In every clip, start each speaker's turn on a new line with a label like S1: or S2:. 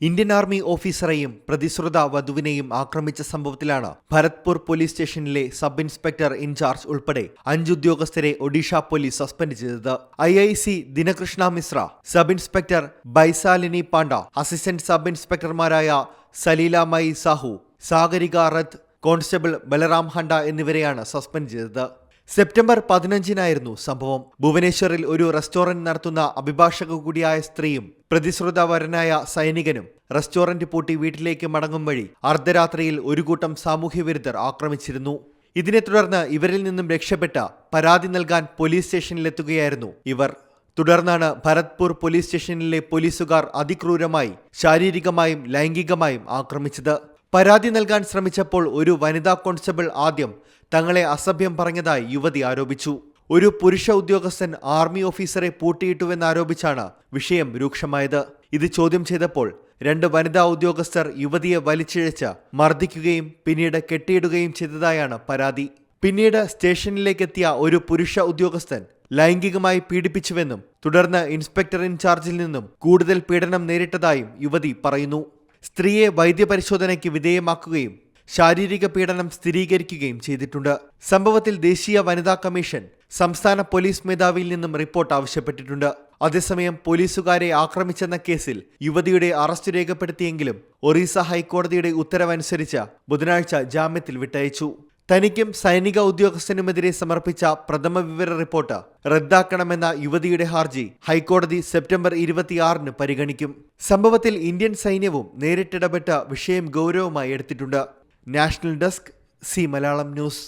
S1: Indian army ഓഫീസറെയും പ്രതിശ്രുത വധുവിനെയും ആക്രമിച്ച സംഭവത്തിലാണ് ഭരത്പൂർ പോലീസ് സ്റ്റേഷനിലെ സബ് ഇൻസ്പെക്ടർ ഇൻചാർജ് ഉൾപ്പെടെ അഞ്ച് ഉദ്യോഗസ്ഥരെ ഒഡീഷ പോലീസ് സസ്പെൻഡ് ചെയ്തത്. I I C Dinakrishna Mishra sub inspector Baisalini Panda assistant sub ഇൻസ്പെക്ടർമാരായ Salilamayi Sahu Sagarika Rath constable Balaram ഹണ്ട എന്നിവരെയാണ് സസ്പെൻഡ് ചെയ്തത്. സെപ്റ്റംബർ പതിനഞ്ചിനായിരുന്നു സംഭവം. ഭുവനേശ്വറിൽ ഒരു റെസ്റ്റോറന്റ് നടത്തുന്ന അഭിഭാഷക കൂടിയായ സ്ത്രീയും പ്രതിശ്രുതവരനായ സൈനികനും റെസ്റ്റോറന്റ് പൂട്ടി വീട്ടിലേക്ക് മടങ്ങും വഴി അർദ്ധരാത്രിയിൽ ഒരു കൂട്ടം സാമൂഹ്യവിരുദ്ധർ ആക്രമിച്ചിരുന്നു. ഇതിനെ തുടർന്ന് ഇവരിൽ നിന്നും രക്ഷപ്പെട്ട പരാതി നൽകാൻ പോലീസ് സ്റ്റേഷനിലെത്തുകയായിരുന്നു ഇവർ. തുടർന്നാണ് ഭരത്പൂർ പോലീസ് സ്റ്റേഷനിലെ പോലീസുകാർ അതിക്രൂരമായി ശാരീരികമായും ലൈംഗികമായും ആക്രമിച്ചത്. പരാതി നൽകാൻ ശ്രമിച്ചപ്പോൾ ഒരു വനിതാ കോൺസ്റ്റബിൾ ആദ്യം തങ്ങളെ അസഭ്യം പറഞ്ഞതായി യുവതി ആരോപിച്ചു. ഒരു പുരുഷ ഉദ്യോഗസ്ഥൻ ആർമി ഓഫീസറെ പൂട്ടിയിട്ടുവെന്നാരോപിച്ചാണ് വിഷയം രൂക്ഷമായത്. ഇത് ചോദ്യം ചെയ്തപ്പോൾ രണ്ട് വനിതാ ഉദ്യോഗസ്ഥർ യുവതിയെ വലിച്ചിഴച്ച് മർദ്ദിക്കുകയും പിന്നീട് കെട്ടിയിടുകയും ചെയ്തതായാണ് പരാതി. പിന്നീട് സ്റ്റേഷനിലേക്കെത്തിയ ഒരു പുരുഷ ഉദ്യോഗസ്ഥൻ ലൈംഗികമായി പീഡിപ്പിച്ചുവെന്നും തുടർന്ന് ഇൻസ്പെക്ടർ ഇൻചാർജിൽ നിന്നും കൂടുതൽ പീഡനം നേരിട്ടതായും യുവതി പറയുന്നു. സ്ത്രീയെ വൈദ്യപരിശോധനയ്ക്ക് വിധേയമാക്കുകയും ശാരീരിക പീഡനം സ്ഥിരീകരിക്കുകയും ചെയ്തിട്ടുണ്ട്. സംഭവത്തിൽ ദേശീയ വനിതാ കമ്മീഷൻ സംസ്ഥാന പോലീസ് മേധാവിയിൽ നിന്നും റിപ്പോർട്ട് ആവശ്യപ്പെട്ടിട്ടുണ്ട്. അതേസമയം പോലീസുകാരെ ആക്രമിച്ചെന്ന കേസിൽ യുവതിയുടെ അറസ്റ്റ് രേഖപ്പെടുത്തിയെങ്കിലും ഒറീസ ഹൈക്കോടതിയുടെ ഉത്തരവനുസരിച്ച് ബുധനാഴ്ച ജാമ്യത്തിൽ വിട്ടയച്ചു. തനിക്കും സൈനിക ഉദ്യോഗസ്ഥനുമെതിരെ സമർപ്പിച്ച പ്രഥമ വിവര റിപ്പോർട്ട് റദ്ദാക്കണമെന്ന യുവതിയുടെ ഹർജി ഹൈക്കോടതി സെപ്റ്റംബർ ഇരുപത്തിയാറിന് പരിഗണിക്കും. സംഭവത്തിൽ ഇന്ത്യൻ സൈന്യവും നേരിട്ടിടപെട്ട വിഷയം ഗൗരവമായി എടുത്തിട്ടുണ്ട്. National desk C Malayalam news.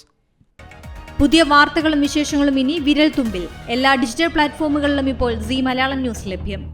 S2: പുതിയ വാർത്തകളും വിശേഷങ്ങളും ഇനി വിരൽ തുമ്പിൽ എല്ലാ ഡിജിറ്റൽ പ്ലാറ്റ്ഫോമുകളിലും ഇപ്പോൾ സി മലയാളം ന്യൂസ് ലഭ്യം.